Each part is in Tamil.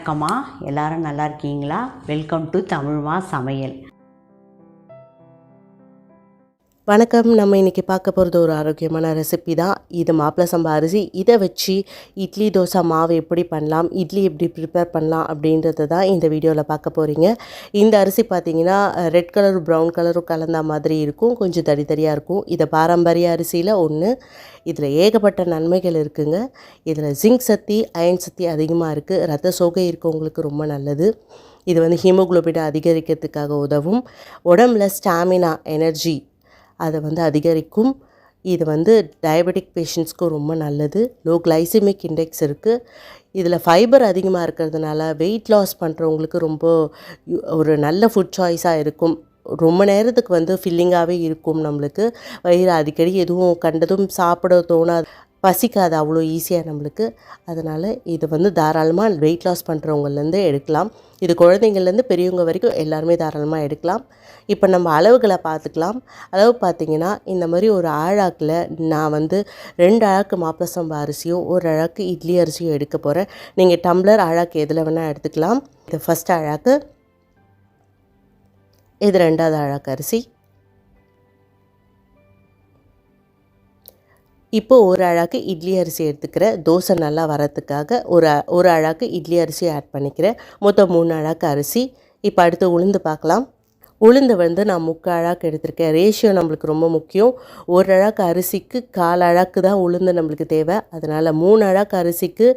வணக்கம்மா. எல்லாரும் நல்லா இருக்கீங்களா? வெல்கம் டு தமிழ்மா சமையல். வணக்கம். நம்ம இன்றைக்கி பார்க்க போகிறது ஒரு ஆரோக்கியமான ரெசிபி தான். இது மாப்பிள சம்பா அரிசி. இதை வச்சு இட்லி தோசை மாவு எப்படி பண்ணலாம்? இட்லி எப்படி ப்ரிப்பேர் பண்ணலாம்? அப்படின்றத தான் இந்த வீடியோவில் பார்க்க போகிறீங்க இந்த அரிசி பார்த்தீங்கன்னா ரெட் கலர் ப்ரௌன் கலரும் கலந்த மாதிரி இருக்கும். கொஞ்சம் தடி தடியாக இருக்கும். இது பாரம்பரிய அரிசியில் ஒன்று இதில் ஏகப்பட்ட நன்மைகள் இருக்குங்க. இதில் ஜிங்க் சக்தி அயன் சக்தி அதிகமாக இருக்குது ரத்த சோகை இருக்கவங்களுக்கு ரொம்ப நல்லது. இது வந்து ஹீமோகுளோபினை அதிகரிக்கிறதுக்காக உதவும். உடம்புல ஸ்டாமினா எனர்ஜி அதை வந்து அதிகரிக்கும். இது வந்து டயபெட்டிக் பேஷண்ட்ஸ்க்கும் ரொம்ப நல்லது. லோ கிளைசிமிக் இண்டெக்ஸ் இருக்குது இதில் ஃபைபர் அதிகமாக இருக்கிறதுனால வெயிட் லாஸ் பண்ணுறவங்களுக்கு ரொம்ப ஒரு நல்ல ஃபுட் சாய்ஸாக இருக்கும். ரொம்ப நேரத்துக்கு வந்து ஃபில்லிங்காகவே இருக்கும் நம்மளுக்கு. வயிறு அடிக்கடி எதுவும் கண்டதும் சாப்பிட தோணாது. பசிக்காது அவ்வளோ ஈஸியாக நம்மளுக்கு. அதனால் இது வந்து தாராளமாக வெயிட் லாஸ் பண்ணுறவங்கலேருந்து எடுக்கலாம். இது குழந்தைங்கள்லேருந்து பெரியவங்க வரைக்கும் எல்லாருமே தாராளமாக எடுக்கலாம். இப்போ நம்ம அளவுகளை பார்த்துக்கலாம். அளவு பார்த்தீங்கன்னா இந்த மாதிரி ஒரு ஆழாக்கில் நான் வந்து ரெண்டு அழகு மாப்பிள சம்பா அரிசியும் ஒரு அழகு இட்லி அரிசியும் எடுக்க போகிறேன் நீங்கள் டம்ளர் அழாக்கு எதில் வேணால் எடுத்துக்கலாம். இது ஃபஸ்ட் அழாக்கு இது ரெண்டாவது அழாக்கு அரிசி. இப்போ ஒரு அழகு இட்லி அரிசி எடுத்துக்கிறேன் தோசை நல்லா வரத்துக்காக ஒரு ஒரு அழகு இட்லி அரிசி ஆட் பண்ணிக்கிறேன் மொத்தம் மூணு அழகு அரிசி. இப்போ அடுத்து உளுந்து பார்க்கலாம். உளுந்து வந்து நான் முக்கால் அழகு எடுத்திருக்கேன். ரேஷியோ நம்மளுக்கு ரொம்ப முக்கியம். ஒரு அழகு அரிசிக்கு கால் அழகு தான் உளுந்து நம்மளுக்கு தேவை. அதனால் மூணு அழகு அரிசிக்கு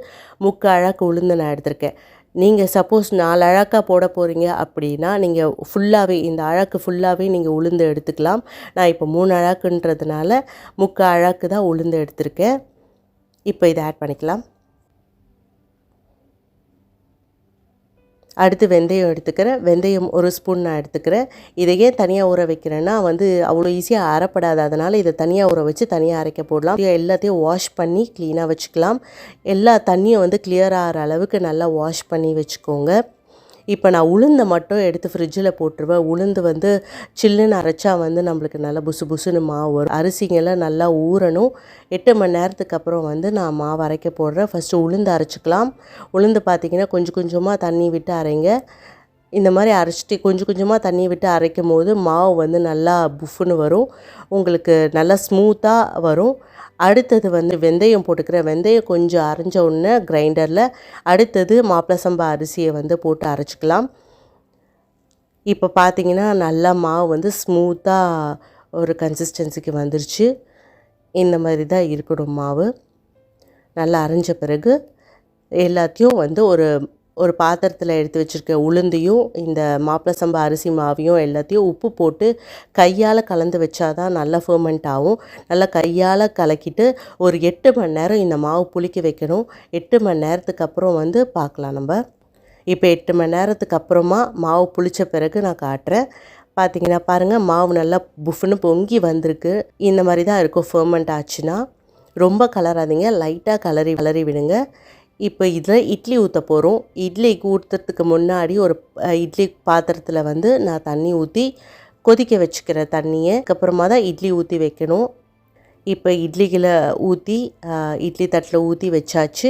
முக்கால் அழகு உளுந்து நான் எடுத்திருக்கேன். நீங்கள் சப்போஸ் நாலு அழகாக போட போகிறீங்க அப்படின்னா நீங்கள் ஃபுல்லாகவே இந்த அழகு ஃபுல்லாகவே நீங்கள் உளுந்து எடுத்துக்கலாம். நான் இப்போ மூணு அழகுன்றதுனால முக்கால் அழகு தான் உளுந்து எடுத்திருக்கேன். இப்போ இதை ஆட் பண்ணிக்கலாம். அடுத்து வெந்தயம் எடுத்துக்கிறேன். வெந்தயம் ஒரு ஸ்பூன் நான் எடுத்துக்கிறேன். இதை ஏன் தனியாக ஊற வைக்கிறேன்னா வந்து அவ்வளோ ஈஸியாக அரைப்படாது. அதனால் இதை தனியாக ஊற வச்சு தனியாக அரைக்க போடலாம். எல்லாத்தையும் வாஷ் பண்ணி க்ளீனாக வச்சுக்கலாம். எல்லா தண்ணியும் வந்து கிளியர் ஆகிற அளவுக்கு நல்லா வாஷ் பண்ணி வச்சுக்கோங்க. இப்போ நான் உளுந்தை மட்டும் எடுத்து ஃப்ரிட்ஜில் போட்டுருவேன். உளுந்து வந்து சில்லுன்னு அரைச்சா வந்து நம்மளுக்கு நல்லா புசு புசுன்னு மாவு வரும். அரிசிங்கெல்லாம் நல்லா ஊறணும். எட்டு மணி நேரத்துக்கு அப்புறம் வந்து நான் மாவு அரைக்க போடுறேன். ஃபஸ்ட்டு உளுந்து அரைச்சிக்கலாம். உளுந்து பார்த்திங்கன்னா கொஞ்சம் கொஞ்சமாக தண்ணி விட்டு அரைங்க. இந்த மாதிரி அரைச்சிட்டு கொஞ்சம் கொஞ்சமாக தண்ணி விட்டு அரைக்கும் போது மாவு வந்து நல்லா புஃப்னு வரும். உங்களுக்கு நல்லா ஸ்மூத்தாக வரும். அடுத்தது வந்து வெந்தயம் போட்டுக்கிறேன். வெந்தயம் கொஞ்சம் அரைஞ்ச உடனே கிரைண்டரில் அடுத்தது மாப்பிள சம்பா அரிசியை வந்து போட்டு அரைச்சிக்கலாம். இப்போ பார்த்தீங்கன்னா நல்லா மாவு வந்து ஸ்மூத்தாக ஒரு கன்சிஸ்டன்சிக்கு வந்துருச்சு. இந்த மாதிரி தான் இருக்கணும் மாவு. நல்லா அரைஞ்ச பிறகு எல்லாத்தையும் வந்து ஒரு ஒரு பாத்திரத்தில் எடுத்து வச்சுருக்க உளுந்தையும் இந்த மாப்பிள சம்பா அரிசி மாவையும் எல்லாத்தையும் உப்பு போட்டு கையால் கலந்து வச்சாதான் நல்லா ஃபர்மெண்ட் ஆகும். நல்லா கையால் கலக்கிட்டு ஒரு எட்டு மணி நேரம் இந்த மாவு புளிக்க வைக்கணும். எட்டு மணி நேரத்துக்கு அப்புறம் வந்து பார்க்கலாம் நம்ம. இப்போ எட்டு மணி நேரத்துக்கு அப்புறமா மாவு புளிச்ச பிறகு நான் காட்டுறேன். பார்த்தீங்கன்னா பாருங்கள் மாவு நல்லா புஃப்னு பொங்கி வந்திருக்கு. இந்த மாதிரி தான் இருக்கும் ஃபர்மெண்ட் ஆச்சுன்னா. ரொம்ப கலராதீங்க லைட்டாக கலரி கலரி விடுங்க. இப்போ இதில் இட்லி ஊற்ற போகிறோம். இட்லிக்கு ஊற்றுறதுக்கு முன்னாடி ஒரு இட்லி பாத்திரத்தில் வந்து நான் தண்ணி ஊற்றி கொதிக்க வச்சுக்கிற தண்ணியை அதுக்கப்புறமா தான் இட்லி ஊற்றி வைக்கணும். இப்போ இட்லிகளை ஊற்றி இட்லி தட்டில் ஊற்றி வச்சாச்சு.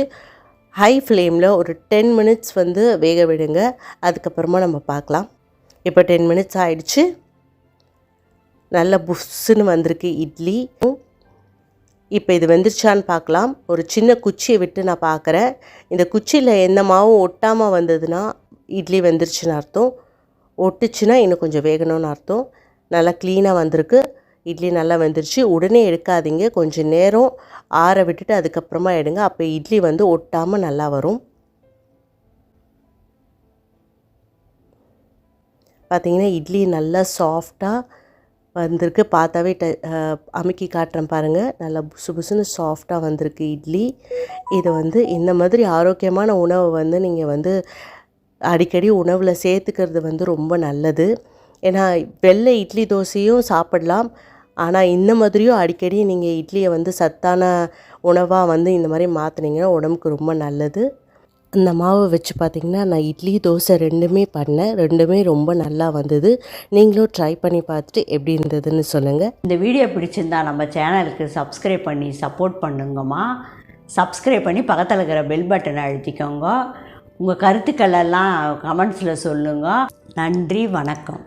ஹை ஃப்ளேமில் ஒரு டென் மினிட்ஸ் வந்து வேக விடுங்க. அதுக்கப்புறமா நம்ம பார்க்கலாம். இப்போ டென் மினிட்ஸ் ஆயிடுச்சு. நல்ல புஷ்ஷுன்னு வந்திருக்கு இட்லி. இப்போ இது வெந்துருச்சான்னு பார்க்கலாம். ஒரு சின்ன குச்சியை விட்டு நான் பார்க்குறேன். இந்த குச்சியில் எந்த மாவும் ஒட்டாமல் வந்ததுன்னா இட்லி வெந்துருச்சுன்னு அர்த்தம். ஒட்டுச்சுன்னா இன்னும் கொஞ்சம் வேகணும்னு அர்த்தம். நல்லா க்ளீனாக வந்திருக்கு. இட்லி நல்லா வெந்துருச்சு. உடனே எடுக்காதீங்க. கொஞ்சம் நேரம் ஆற விட்டுட்டு அதுக்கப்புறமா எடுங்க. அப்போ இட்லி வந்து ஒட்டாமல் நல்லா வரும். பார்த்தீங்கன்னா இட்லி நல்லா சாஃப்டாக வந்திருக்கு. பார்த்தாவே ட அமுக்கி காட்டுறேன் பாருங்கள் நல்லா புசு புசுன்னு சாஃப்டாக வந்திருக்கு இட்லி. இது வந்து இந்த மாதிரி ஆரோக்கியமான உணவை வந்து நீங்கள் வந்து அடிக்கடி உணவில் சேர்த்துக்கிறது வந்து ரொம்ப நல்லது. ஏன்னா வெள்ளை இட்லி தோசையும் சாப்பிடலாம். ஆனால் இந்த மாதிரியும் அடிக்கடி நீங்கள் இட்லியை வந்து சத்தான உணவாக வந்து இந்த மாதிரி மாற்றினீங்கன்னா உடம்புக்கு ரொம்ப நல்லது. இந்த மாவை வச்சு பார்த்திங்கன்னா நான் இட்லி தோசை ரெண்டுமே பண்ணேன். ரெண்டுமே ரொம்ப நல்லா வந்தது. நீங்களும் ட்ரை பண்ணி பார்த்துட்டு எப்படி இருந்ததுன்னு சொல்லுங்கள் இந்த வீடியோ பிடிச்சிருந்தா நம்ம சேனலுக்கு சப்ஸ்கிரைப் பண்ணி சப்போர்ட் பண்ணுங்கம்மா. சப்ஸ்கிரைப் பண்ணி பக்கத்தில் இருக்கிற பெல் பட்டனை அழுத்திக்கோங்க. உங்கள் கருத்துக்கள் எல்லாம் கமெண்ட்ஸில் சொல்லுங்கள் நன்றி வணக்கம்.